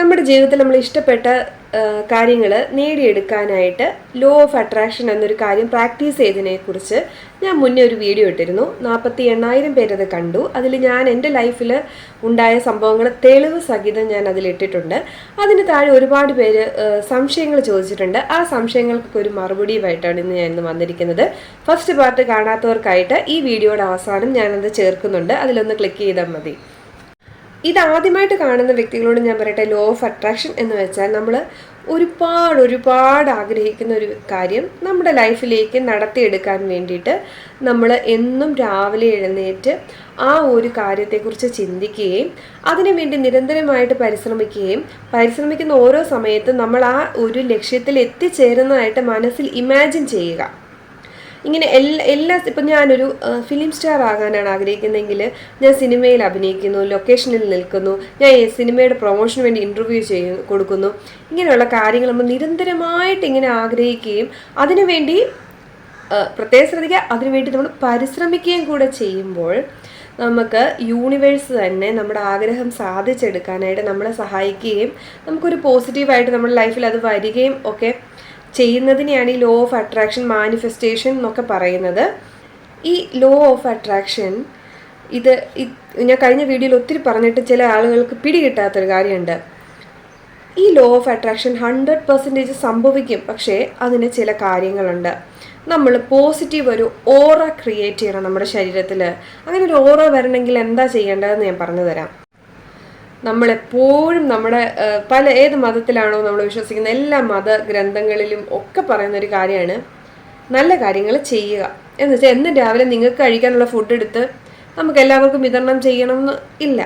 നമ്മുടെ ജീവിതത്തിൽ നമ്മൾ ഇഷ്ടപ്പെട്ട കാര്യങ്ങൾ നേടിയെടുക്കാനായിട്ട് ലോ ഓഫ് അട്രാക്ഷൻ എന്നൊരു കാര്യം പ്രാക്ടീസ് ചെയ്തതിനെ കുറിച്ച് ഞാൻ മുന്നേ ഒരു വീഡിയോ ഇട്ടിരുന്നു. നാൽപ്പത്തി എണ്ണായിരം പേരത് കണ്ടു. അതിൽ ഞാൻ എന്റെ ലൈഫിൽ ഉണ്ടായ സംഭവങ്ങൾ തെളിവ് സഹിതം ഞാൻ അതിൽ ഇട്ടിട്ടുണ്ട്. അതിന് താഴെ ഒരുപാട് പേര് സംശയങ്ങൾ ചോദിച്ചിട്ടുണ്ട്. ആ സംശയങ്ങൾക്കൊക്കെ ഒരു മറുപടിയുമായിട്ടാണ് ഇന്ന് ഞാൻ ഇന്ന് വന്നിരിക്കുന്നത്. ഫസ്റ്റ് പാർട്ട് കാണാത്തവർക്കായിട്ട് ഈ വീഡിയോയുടെ അവസാനം ഞാനത് ചേർക്കുന്നുണ്ട്. അതിലൊന്ന് ക്ലിക്ക് ചെയ്താൽ മതി. ഇത് ആദ്യമായിട്ട് കാണുന്ന വ്യക്തികളോട് ഞാൻ പറയട്ടെ ലോ ഓഫ് അട്രാക്ഷൻ എന്ന് വെച്ചാൽ നമ്മൾ ഒരുപാട് ഒരുപാട് ആഗ്രഹിക്കുന്ന ഒരു കാര്യം നമ്മുടെ ലൈഫിലേക്ക് നടത്തിയെടുക്കാൻ വേണ്ടിയിട്ട് നമ്മൾ എന്നും രാവിലെ എഴുന്നേറ്റ് ആ ഒരു കാര്യത്തെക്കുറിച്ച് ചിന്തിക്കുകയും അതിനുവേണ്ടി നിരന്തരമായിട്ട് പരിശ്രമിക്കുകയും പരിശ്രമിക്കുന്ന ഓരോ സമയത്തും നമ്മൾ ആ ഒരു ലക്ഷ്യത്തിൽ എത്തിച്ചേരുന്നതായിട്ട് മനസ്സിൽ ഇമാജിൻ ചെയ്യുക. ഇങ്ങനെ എല്ലാ എല്ലാ ഇപ്പം ഞാനൊരു ഫിലിം സ്റ്റാർ ആകാനാണ് ആഗ്രഹിക്കുന്നതെങ്കിൽ ഞാൻ സിനിമയിൽ അഭിനയിക്കുന്നു ലൊക്കേഷനിൽ നിൽക്കുന്നു ഞാൻ സിനിമയുടെ പ്രൊമോഷന് വേണ്ടി ഇന്റർവ്യൂ ചെയ്യും കൊടുക്കുന്നു. ഇങ്ങനെയുള്ള കാര്യങ്ങൾ നമ്മൾ നിരന്തരമായിട്ട് ഇങ്ങനെ ആഗ്രഹിക്കുകയും അതിനുവേണ്ടി പ്രത്യേകം ശ്രദ്ധിക്കുക അതിനുവേണ്ടി നമ്മൾ പരിശ്രമിക്കുകയും കൂടെ ചെയ്യുമ്പോൾ നമുക്ക് യൂണിവേഴ്സ് തന്നെ നമ്മുടെ ആഗ്രഹം സാധിച്ചെടുക്കാനായിട്ട് നമ്മളെ സഹായിക്കുകയും നമുക്കൊരു പോസിറ്റീവായിട്ട് നമ്മുടെ ലൈഫിൽ അത് വരികയും ഒക്കെ ചെയ്യുന്നതിനെയാണ് ഈ ലോ ഓഫ് അട്രാക്ഷൻ മാനിഫെസ്റ്റേഷൻ എന്നൊക്കെ പറയുന്നത്. ഈ ലോ ഓഫ് അട്രാക്ഷൻ ഇത് ഞാൻ കഴിഞ്ഞ വീഡിയോയിൽ ഒത്തിരി പറഞ്ഞിട്ട് ചില ആളുകൾക്ക് പിടികിട്ടാത്തൊരു കാര്യമുണ്ട്. ഈ law of attraction hundred percentage സംഭവിക്കും പക്ഷേ അതിന് ചില കാര്യങ്ങളുണ്ട്. നമ്മൾ പോസിറ്റീവ് ഒരു ഓറ ക്രിയേറ്റ് ചെയ്യണം നമ്മുടെ ശരീരത്തിൽ അങ്ങനെ ഒരു ഓറ വരണമെങ്കിൽ എന്താ ചെയ്യേണ്ടതെന്ന് ഞാൻ പറഞ്ഞു തരാം നമ്മളെപ്പോഴും നമ്മുടെ പല ഏത് മതത്തിലാണോ നമ്മൾ വിശ്വസിക്കുന്ന എല്ലാ മത ഗ്രന്ഥങ്ങളിലും ഒക്കെ പറയുന്ന ഒരു കാര്യമാണ് നല്ല കാര്യങ്ങൾ ചെയ്യുക. എന്ന് വെച്ചാൽ എന്നും രാവിലെ നിങ്ങൾക്ക് കഴിക്കാനുള്ള ഫുഡ് എടുത്ത് നമുക്ക് എല്ലാവർക്കും വിതരണം ചെയ്യണമെന്ന് ഇല്ല.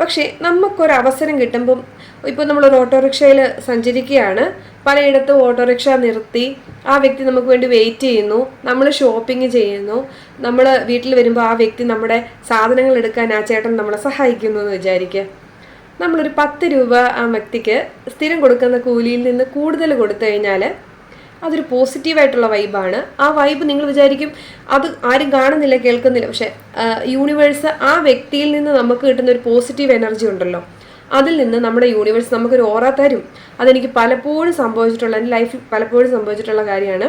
പക്ഷേ നമുക്കൊരവസരം കിട്ടുമ്പം ഇപ്പോൾ നമ്മളൊരു ഓട്ടോറിക്ഷയിൽ സഞ്ചരിക്കുകയാണ്. പലയിടത്തും ഓട്ടോറിക്ഷ നിർത്തി ആ വ്യക്തി നമുക്ക് വേണ്ടി വെയിറ്റ് ചെയ്യുന്നു. നമ്മൾ ഷോപ്പിംഗ് ചെയ്യുന്നു. നമ്മൾ വീട്ടിൽ വരുമ്പോൾ ആ വ്യക്തി നമ്മുടെ സാധനങ്ങൾ എടുക്കാൻ ആ ചേട്ടൻ നമ്മളെ സഹായിക്കുന്നു എന്ന് വിചാരിക്കുക. നമ്മളൊരു പത്ത് രൂപ ആ വ്യക്തിക്ക് സ്ഥിരം കൊടുക്കുന്ന കൂലിയിൽ നിന്ന് കൂടുതൽ കൊടുത്തു കഴിഞ്ഞാൽ അതൊരു പോസിറ്റീവായിട്ടുള്ള വൈബാണ്. ആ വൈബ് നിങ്ങൾ വിചാരിക്കും അത് ആരും കാണുന്നില്ല കേൾക്കുന്നില്ല. പക്ഷേ യൂണിവേഴ്സ് ആ വ്യക്തിയിൽ നിന്ന് നമുക്ക് കിട്ടുന്ന ഒരു പോസിറ്റീവ് എനർജി ഉണ്ടല്ലോ. അതിൽ നിന്ന് നമ്മുടെ യൂണിവേഴ്സ് നമുക്കൊരു ഓറ തരും. അതെനിക്ക് പലപ്പോഴും സംഭവിച്ചിട്ടുള്ള എന്റെ ലൈഫിൽ പലപ്പോഴും സംഭവിച്ചിട്ടുള്ള കാര്യമാണ്.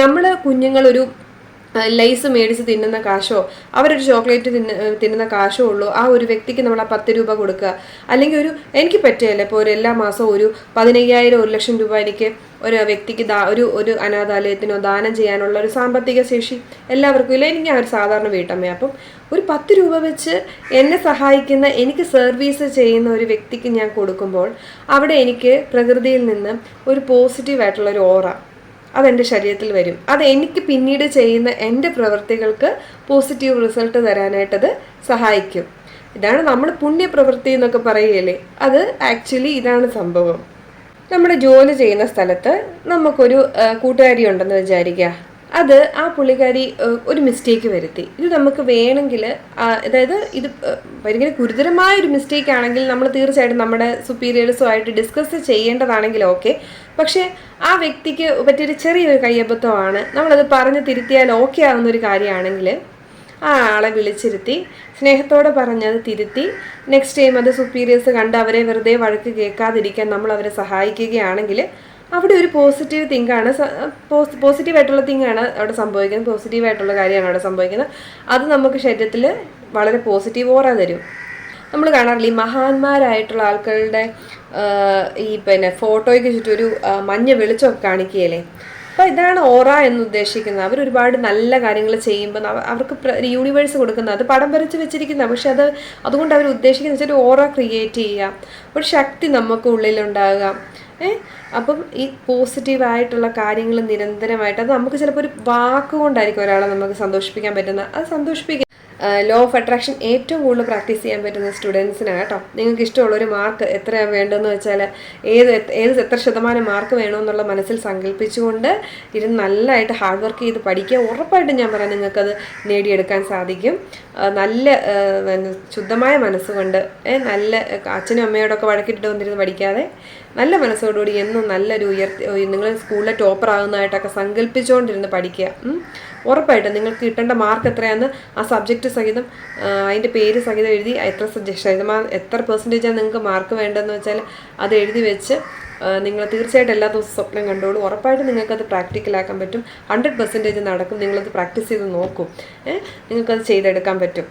നമ്മൾ കുഞ്ഞുങ്ങൾ ഒരു ലൈസ് മേടിച്ച് തിന്നുന്ന കാശോ അവരൊരു ചോക്ലേറ്റ് തിന്ന തിന്നുന്ന കാശോ ഉള്ളൂ. ആ ഒരു വ്യക്തിക്ക് നമ്മൾ ആ പത്ത് രൂപ കൊടുക്കുക. അല്ലെങ്കിൽ ഒരു എനിക്ക് പറ്റുകയല്ല. ഇപ്പോൾ ഒരു എല്ലാ മാസവും ഒരു പതിനയ്യായിരം ഒരു ലക്ഷം രൂപ എനിക്ക് ഒരു വ്യക്തിക്ക് ദാ ഒരു ഒരു അനാഥാലയത്തിനോ ദാനം ചെയ്യാനുള്ള ഒരു സാമ്പത്തിക ശേഷി എല്ലാവർക്കും ഇല്ല. എനിക്ക് ആ ഒരു സാധാരണ വീട്ടമ്മ അപ്പം ഒരു പത്ത് രൂപ വെച്ച് എന്നെ സഹായിക്കുന്ന എനിക്ക് സർവീസ് ചെയ്യുന്ന ഒരു വ്യക്തിക്ക് ഞാൻ കൊടുക്കുമ്പോൾ അവിടെ എനിക്ക് പ്രകൃതിയിൽ നിന്ന് ഒരു പോസിറ്റീവായിട്ടുള്ള ഒരു ഓറ അതെന്റെ ശരീരത്തിൽ വരും. അത് എനിക്ക് പിന്നീട് ചെയ്യുന്ന എന്റെ പ്രവൃത്തികൾക്ക് പോസിറ്റീവ് റിസൾട്ട് തരാനായിട്ടത് സഹായിക്കും. ഇതാണ് നമ്മൾ പുണ്യപ്രവൃത്തി എന്നൊക്കെ പറയുകയല്ലേ അത് ആക്ച്വലി ഇതാണ് സംഭവം. നമ്മുടെ ജോലി ചെയ്യുന്ന സ്ഥലത്ത് നമുക്കൊരു കൂട്ടുകാരി ഉണ്ടെന്ന് വിചാരിക്കുക. അത് ആ പുള്ളിക്കാരി ഒരു മിസ്റ്റേക്ക് വരുത്തി. ഇത് നമുക്ക് വേണമെങ്കിൽ അതായത് ഇത് ഭയങ്കര ഗുരുതരമായ ഒരു മിസ്റ്റേക്ക് ആണെങ്കിൽ നമ്മൾ തീർച്ചയായിട്ടും നമ്മുടെ സുപ്പീരിയേഴ്സുമായിട്ട് ഡിസ്കസ് ചെയ്യേണ്ടതാണെങ്കിൽ ഓക്കെ പക്ഷേ ആ വ്യക്തിക്ക് പറ്റിയൊരു ചെറിയൊരു കയ്യബദ്ധമാണ്. നമ്മളത് പറഞ്ഞ് തിരുത്തിയാൽ ഓക്കെ ആവുന്ന ഒരു കാര്യമാണെങ്കിൽ ആ ആളെ വിളിച്ചിരുത്തി സ്നേഹത്തോടെ പറഞ്ഞത് തിരുത്തി. നെക്സ്റ്റ് ടൈം അത് സുപ്പീരിയേഴ്സ് കണ്ട് അവരെ വെറുതെ വഴക്ക് കേൾക്കാതിരിക്കാൻ നമ്മൾ അവരെ സഹായിക്കുകയാണെങ്കിൽ അവിടെ ഒരു പോസിറ്റീവ് തിങ്കാണ് പോസിറ്റീവ് ആയിട്ടുള്ള തിങ്കാണ് അവിടെ സംഭവിക്കുന്നത്. പോസിറ്റീവ് ആയിട്ടുള്ള കാര്യമാണ് അവിടെ സംഭവിക്കുന്നത്. അത് നമുക്ക് ശരീരത്തിൽ വളരെ പോസിറ്റീവ് ഓറ തരും. നമ്മൾ കാണാറില്ല ഈ മഹാന്മാരായിട്ടുള്ള ആൾക്കാരുടെ ഈ പിന്നെ ഫോട്ടോയ്ക്ക് ചുറ്റും ഒരു മഞ്ഞ വെളിച്ചമൊക്കെ കാണിക്കുകയല്ലേ? അപ്പോൾ ഇതാണ് ഓറ എന്ന് ഉദ്ദേശിക്കുന്നത്. അവർ ഒരുപാട് നല്ല കാര്യങ്ങൾ ചെയ്യുമ്പോൾ അവർക്ക് യൂണിവേഴ്സ് കൊടുക്കുന്നത് അത് പടം വരച്ച് വെച്ചിരിക്കുന്ന. പക്ഷെ അത് അതുകൊണ്ട് അവർ ഉദ്ദേശിക്കുന്ന വെച്ചാൽ ഓറ ക്രിയേറ്റ് ചെയ്യുക. ഒരു ശക്തി നമുക്ക് ഉള്ളിലുണ്ടാകുക. അപ്പം ഈ പോസിറ്റീവായിട്ടുള്ള കാര്യങ്ങൾ നിരന്തരമായിട്ട് അത് നമുക്ക് ചിലപ്പോൾ ഒരു വാക്കുകൊണ്ടായിരിക്കും ഒരാളെ നമുക്ക് സന്തോഷിപ്പിക്കാൻ പറ്റുന്ന അത് സന്തോഷിപ്പിക്കുക ലോ ഓഫ് അട്രാക്ഷൻ ഏറ്റവും കൂടുതൽ പ്രാക്ടീസ് ചെയ്യാൻ പറ്റുന്ന സ്റ്റുഡൻസിനാണ് കേട്ടോ. നിങ്ങൾക്ക് ഇഷ്ടമുള്ള ഒരു മാർക്ക് എത്രയാണ് വേണ്ടതെന്ന് വെച്ചാൽ ഏത് ഏത് എത്ര ശതമാനം മാർക്ക് വേണമെന്നുള്ള മനസ്സിൽ സങ്കല്പിച്ചുകൊണ്ട് ഇരുന്ന് നല്ലതായിട്ട് ഹാർഡ് വർക്ക് ചെയ്ത് പഠിക്കുക. ഉറപ്പായിട്ടും ഞാൻ പറയാം നിങ്ങൾക്കത് നേടിയെടുക്കാൻ സാധിക്കും. നല്ല ശുദ്ധമായ മനസ്സുകൊണ്ട് നല്ല അച്ഛനും അമ്മയോടൊക്കെ വഴക്കിട്ടിട്ട് വന്നിരുന്ന് പഠിക്കാതെ നല്ല മനസ്സോടുകൂടി എന്നും നല്ലൊരു ഉയർത്തി നിങ്ങൾ സ്കൂളിലെ ടോപ്പർ ആകുന്നതായിട്ടൊക്കെ സങ്കല്പിച്ചുകൊണ്ടിരുന്ന് പഠിക്കുക. ഉറപ്പായിട്ടും നിങ്ങൾക്ക് കിട്ടേണ്ട മാർക്ക് എത്രയാണെന്ന് ആ സബ്ജക്റ്റ് സഹിതം അതിന്റെ പേര് സഹിതം എഴുതി എത്ര ശതമാനം എത്ര പെർസെന്റേജാണ് നിങ്ങൾക്ക് മാർക്ക് വേണ്ടതെന്ന് വെച്ചാൽ അത് എഴുതി വെച്ച് നിങ്ങൾ തീർച്ചയായിട്ടും എല്ലാ ദിവസവും സ്വപ്നം കണ്ടോളൂ. ഉറപ്പായിട്ടും നിങ്ങൾക്കത് പ്രാക്ടിക്കലാക്കാൻ പറ്റും. ഹൺഡ്രഡ് പെർസെന്റേജ് നടക്കും. നിങ്ങളത് പ്രാക്ടീസ് ചെയ്ത് നോക്കും? നിങ്ങൾക്കത് ചെയ്തെടുക്കാൻ പറ്റും.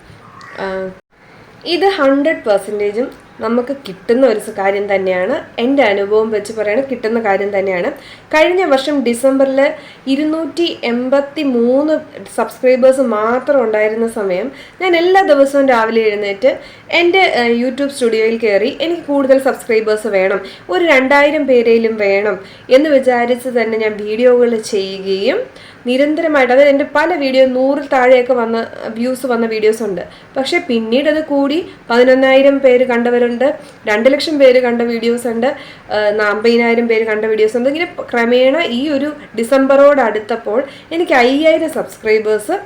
ഇത് ഹൺഡ്രഡ് പെർസെന്റേജും നമുക്ക് കിട്ടുന്ന ഒരു കാര്യം തന്നെയാണ്. എന്റെ അനുഭവം വെച്ച് പറയുന്നത് കിട്ടുന്ന കാര്യം തന്നെയാണ്. കഴിഞ്ഞ വർഷം ഡിസംബറിൽ ഇരുന്നൂറ്റി എൺപത്തി മൂന്ന് സബ്സ്ക്രൈബേഴ്സ് മാത്രം ഉണ്ടായിരുന്ന സമയം ഞാൻ എല്ലാ ദിവസവും രാവിലെ എഴുന്നേറ്റ് എന്റെ യൂട്യൂബ് സ്റ്റുഡിയോയിൽ കയറി എനിക്ക് കൂടുതൽ സബ്സ്ക്രൈബേഴ്സ് വേണം. ഒരു രണ്ടായിരം പേരെങ്കിലും വേണം എന്ന് വിചാരിച്ച് തന്നെ ഞാൻ വീഡിയോകൾ ചെയ്യുകയും നിരന്തരമായിട്ട് അതായത് എന്റെ പല വീഡിയോ നൂറിൽ താഴെയൊക്കെ വന്ന വ്യൂസ് വന്ന വീഡിയോസ് ഉണ്ട്. പക്ഷേ പിന്നീട് അത് കൂടി പതിനൊന്നായിരം പേര് കണ്ടവരുണ്ട് രണ്ട് ലക്ഷം പേര് കണ്ട വീഡിയോസ് ഉണ്ട് അമ്പതിനായിരം പേര് കണ്ട വീഡിയോസ് ഉണ്ട്. ഇങ്ങനെ ക്രമേണ ഈ ഒരു ഡിസംബറോട് അടുത്തപ്പോൾ എനിക്ക് അയ്യായിരം സബ്സ്ക്രൈബേഴ്സ്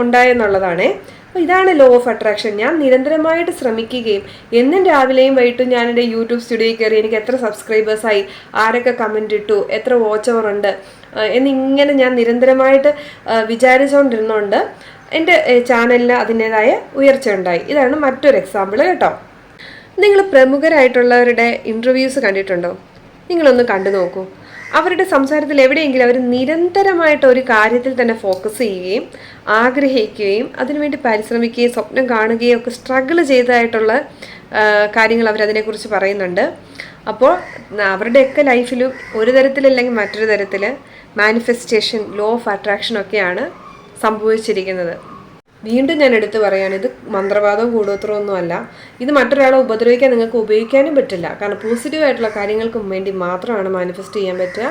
ഉണ്ടായെന്നുള്ളതാണേ. അപ്പോൾ ഇതാണ് ലോ ഓഫ് അട്രാക്ഷൻ ഞാൻ നിരന്തരമായിട്ട് ശ്രമിക്കുകയും എന്നും രാവിലെയും വൈകിട്ടും ഞാൻ എന്റെ യൂട്യൂബ് സ്റ്റുഡിയോയിൽ കയറി എനിക്ക് എത്ര സബ്സ്ക്രൈബേഴ്സായി ആരൊക്കെ കമന്റ് ഇട്ടു എത്ര വാച്ച് അവർ ഉണ്ട് എന്നിങ്ങനെ ഞാൻ നിരന്തരമായിട്ട് വിചാരിച്ചുകൊണ്ടിരുന്നുകൊണ്ട് എന്റെ ചാനലിന് അതിന്റെതായ ഉയർച്ച ഉണ്ടായി. ഇതാണ് മറ്റൊരു എക്സാമ്പിൾ കേട്ടോ. നിങ്ങൾ പ്രമുഖരായിട്ടുള്ളവരുടെ ഇന്റർവ്യൂസ് കണ്ടിട്ടുണ്ടോ? നിങ്ങളൊന്ന് കണ്ടു നോക്കൂ. അവരുടെ സംസാരത്തിൽ എവിടെയെങ്കിലും അവർ നിരന്തരമായിട്ട് ഒരു കാര്യത്തിൽ തന്നെ ഫോക്കസ് ചെയ്യുകയും ആഗ്രഹിക്കുകയും അതിനുവേണ്ടി പരിശ്രമിക്കുകയും സ്വപ്നം കാണുകയും ഒക്കെ സ്ട്രഗിൾ ചെയ്തതായിട്ടുള്ള കാര്യങ്ങൾ കാര്യങ്ങൾ അവരതിനെക്കുറിച്ച് പറയുന്നുണ്ട്. അപ്പോൾ അവരുടെയൊക്കെ ലൈഫിലും ഒരു തരത്തിലല്ലെങ്കിൽ മറ്റൊരു തരത്തിൽ മാനിഫെസ്റ്റേഷൻ ലോ ഓഫ് അട്രാക്ഷൻ ഒക്കെയാണ് സംഭവിച്ചിരിക്കുന്നത്. വീണ്ടും ഞാൻ എടുത്തു പറയാണ് ഇത് മന്ത്രവാദവും കൂടോത്രവും അല്ല. ഇത് മറ്റൊരാളെ ഉപദ്രവിക്കാൻ നിങ്ങൾക്ക് ഉപയോഗിക്കാനും പറ്റില്ല. കാരണം പോസിറ്റീവ് ആയിട്ടുള്ള കാര്യങ്ങൾക്കും വേണ്ടി മാത്രമാണ് മാനിഫെസ്റ്റ് ചെയ്യാൻ പറ്റുക.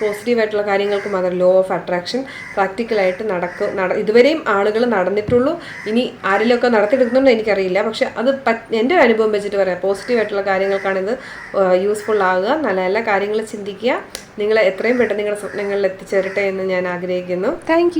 പോസിറ്റീവ് ആയിട്ടുള്ള കാര്യങ്ങൾക്ക് മാത്രം ലോ ഓഫ് അട്രാക്ഷൻ പ്രാക്ടിക്കലായിട്ട് നടക്കും നട ഇതുവരെയും ആളുകൾ നടന്നിട്ടുള്ളൂ. ഇനി ആരെങ്കിലുമൊക്കെ നടത്തിയെടുക്കുന്നുണ്ടോ എനിക്കറിയില്ല. പക്ഷെ അത് എന്റെ എന്റെ അനുഭവം വെച്ചിട്ട് പറയാം. പോസിറ്റീവ് ആയിട്ടുള്ള കാര്യങ്ങൾക്കാണ് ഇത് യൂസ്ഫുൾ ആകുക. നല്ല നല്ല കാര്യങ്ങൾ ചിന്തിക്കുക. നിങ്ങൾ എത്രയും പെട്ടെന്ന് നിങ്ങളുടെ സ്വപ്നങ്ങളിൽ എത്തിച്ചേരട്ടെ എന്ന് ഞാൻ ആഗ്രഹിക്കുന്നു. താങ്ക്